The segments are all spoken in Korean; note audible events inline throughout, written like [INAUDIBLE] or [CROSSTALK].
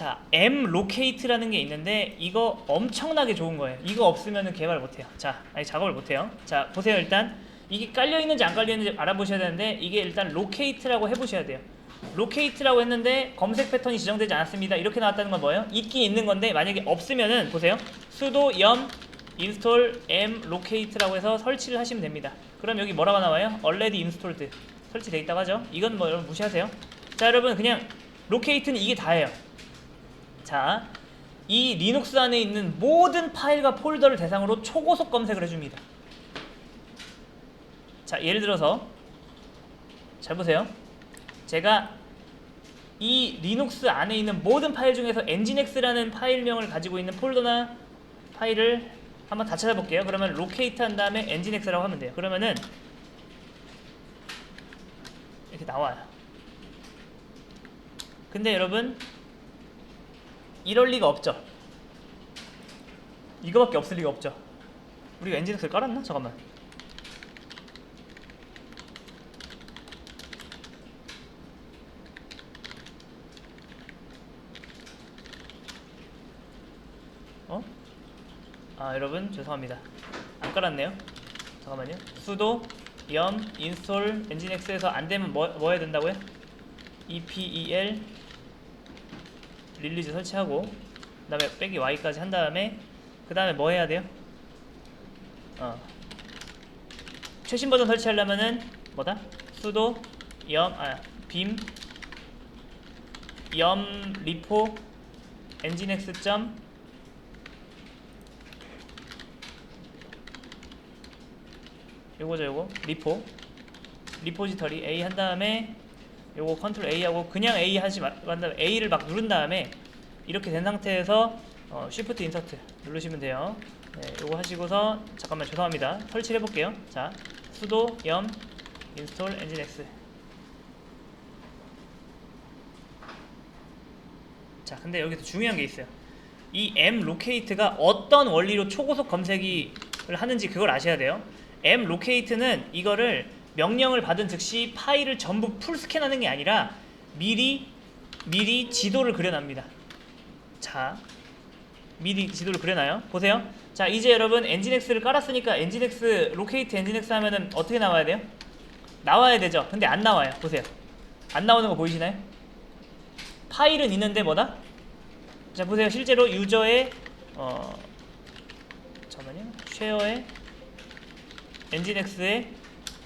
자, M 로케이트라는 게 있는데 이거 엄청나게 좋은 거예요. 이거 없으면 개발 못 해요. 자, 아니 작업을 못 해요. 자, 보세요. 일단 이게 깔려 있는지 안 깔려 있는지 알아보셔야 되는데 이게 일단 로케이트라고 해 보셔야 돼요. 로케이트라고 했는데 검색 패턴이 지정되지 않았습니다. 이렇게 나왔다는 건 뭐예요? 있긴 있는 건데 만약에 없으면은 보세요. sudo yum install m locate라고 해서 설치를 하시면 됩니다. 그럼 여기 뭐라고 나와요? already installed 설치돼 있다고 하죠. 이건 뭐 여러분 무시하세요. 자, 여러분 그냥 로케이트는 이게 다예요. 자, 이 리눅스 안에 있는 모든 파일과 폴더를 대상으로 초고속 검색을 해줍니다. 자, 예를 들어서 잘 보세요. 제가 이 리눅스 안에 있는 모든 파일 중에서 nginx라는 파일명을 가지고 있는 폴더나 파일을 한번 다 찾아볼게요. 그러면 로케이트 한 다음에 nginx라고 하면 돼요. 그러면은 이렇게 나와요. 근데 여러분 이럴 리가 없죠. 이거밖에 없을 리가 없죠. 우리가 엔진엑스를 깔았나? 잠깐만. 어? 아 여러분 죄송합니다. 안 깔았네요. 잠깐만요. sudo yum install nginx에서 안 되면 뭐, 뭐 해야 된다고요? epel 릴리즈 설치하고 그 다음에 빼기 y까지 한 다음에 그 다음에 뭐 해야 돼요? 어 최신 버전 설치하려면은 뭐다? sudo yum 아 bim yum repo nginx 점 요거죠 요거 리포 리포지터리 A 한 다음에 요거 컨트롤 A 하고 그냥 A 하지 마, 한 다음에 A를 막 누른 다음에 이렇게 된 상태에서 어, Shift 인서트 누르시면 돼요. 네, 요거 하시고서 잠깐만 죄송합니다. 설치를 해볼게요. 자, sudo yum install nginx. 자, 근데 여기서 중요한 게 있어요. 이 m 로케이트가 어떤 원리로 초고속 검색을 하는지 그걸 아셔야 돼요. m 로케이트는 이거를 명령을 받은 즉시 파일을 전부 풀 스캔하는 게 아니라 미리 미리 지도를 그려납니다. 자, 미리 지도를 그려놔요. 보세요. 자, 이제 여러분 nginx를 깔았으니까 nginx 로케이트 nginx 하면은 어떻게 나와야 돼요? 나와야 되죠. 근데 안 나와요. 보세요. 안 나오는 거 보이시나요? 파일은 있는데 뭐다? 자 보세요. 실제로 유저의 어 잠깐만요. 쉐어의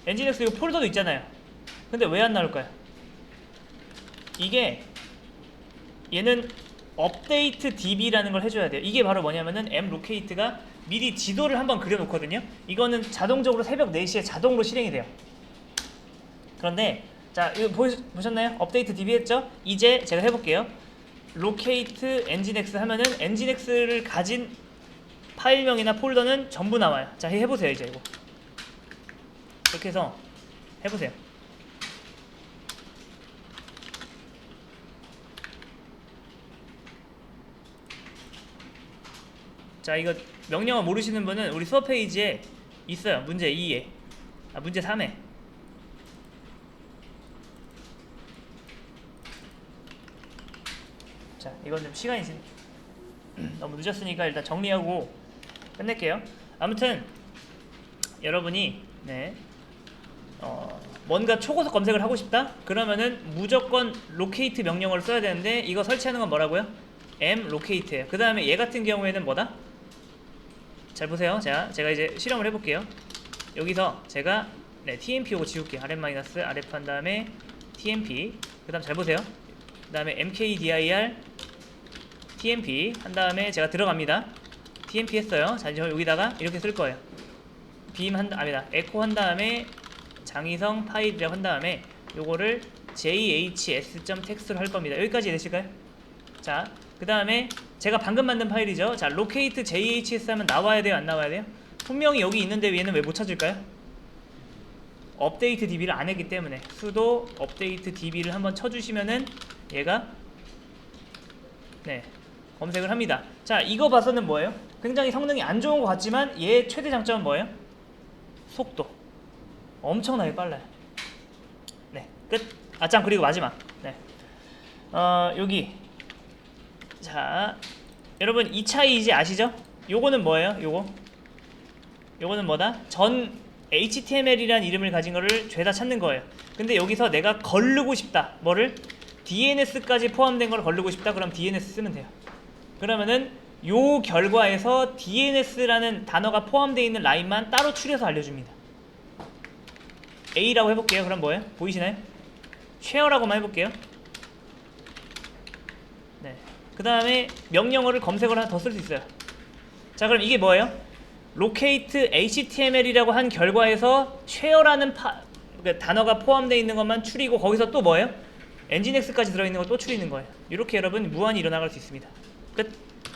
nginx 이거 폴더도 있잖아요. 근데 왜 안 나올까요? 이게 얘는 업데이트 db라는 걸 해줘야 돼요. 이게 바로 뭐냐면은 mlocate가 미리 지도를 한번 그려놓거든요. 이거는 자동적으로 새벽 4시에 자동으로 실행이 돼요. 그런데 자 이거 보시, 보셨나요? 업데이트 db 했죠? 이제 제가 해볼게요. locate nginx 하면은 nginx를 가진 파일명이나 폴더는 전부 나와요. 자 해보세요 이제 이거. 이렇게 해서 해보세요. 자 이거 명령어 모르시는 분은 우리 수업 페이지에 있어요. 문제 2에 아 문제 3에 자 이건 좀 시간이 지- [CLEARS THROAT] 너무 늦었으니까 일단 정리하고 끝낼게요. 아무튼 여러분이 네 어, 뭔가 초고속 검색을 하고 싶다? 그러면은 무조건 로케이트 명령어를 써야 되는데 이거 설치하는 건 뭐라고요? m 로케이트예요. 그 다음에 얘 같은 경우에는 뭐다? 잘 보세요. 자, 제가 이제 실험을 해볼게요. 여기서 제가 네, tmp 오고 지울게요. rm 마이너스 rf 한 다음에 tmp. 그 다음 잘 보세요. 그 다음에 mkdir tmp 한 다음에 제가 들어갑니다. tmp 했어요. 자, 이제 여기다가 이렇게 쓸 거예요. 빔 한, 아니다. 에코 한 다음에 장의성 파일이라고 한 다음에 요거를 jhs.text로 할 겁니다. 여기까지 되실까요? 자, 그 다음에 제가 방금 만든 파일이죠. 자, locate jhs 하면 나와야 돼요, 안 나와야 돼요? 분명히 여기 있는데 얘는 왜 못 찾을까요? 업데이트 db를 안 했기 때문에 sudo 업데이트 db를 한번 쳐주시면은 얘가 네 검색을 합니다. 자, 이거 봐서는 뭐예요? 굉장히 성능이 안 좋은 것 같지만 얘의 최대 장점은 뭐예요? 속도. 엄청나게 빨라요. 네, 끝. 아, 참 그리고 마지막. 네. 어, 여기 자, 여러분 이 차이 이제 아시죠? 요거는 뭐예요? 요거. 요거는 뭐다? 전 HTML이란 이름을 가진 거를 죄다 찾는 거예요. 근데 여기서 내가 걸르고 싶다. 뭐를? DNS까지 포함된 걸 걸르고 싶다. 그럼 DNS 쓰면 돼요. 그러면은 요 결과에서 DNS라는 단어가 포함되어 있는 라인만 따로 추려서 알려줍니다. A라고 해볼게요. 그럼 뭐예요? 보이시나요? 쉐어라고만 해볼게요. 네. 그 다음에 명령어를 검색을 하나 더 쓸 수 있어요. 자, 그럼 이게 뭐예요? locate HTML이라고 한 결과에서 쉐어라는 파, 그 단어가 포함되어 있는 것만 추리고 거기서 또 뭐예요? 엔진엑스까지 들어있는 거 또 추리는 거예요. 이렇게 여러분 무한히 일어나갈 수 있습니다. 끝.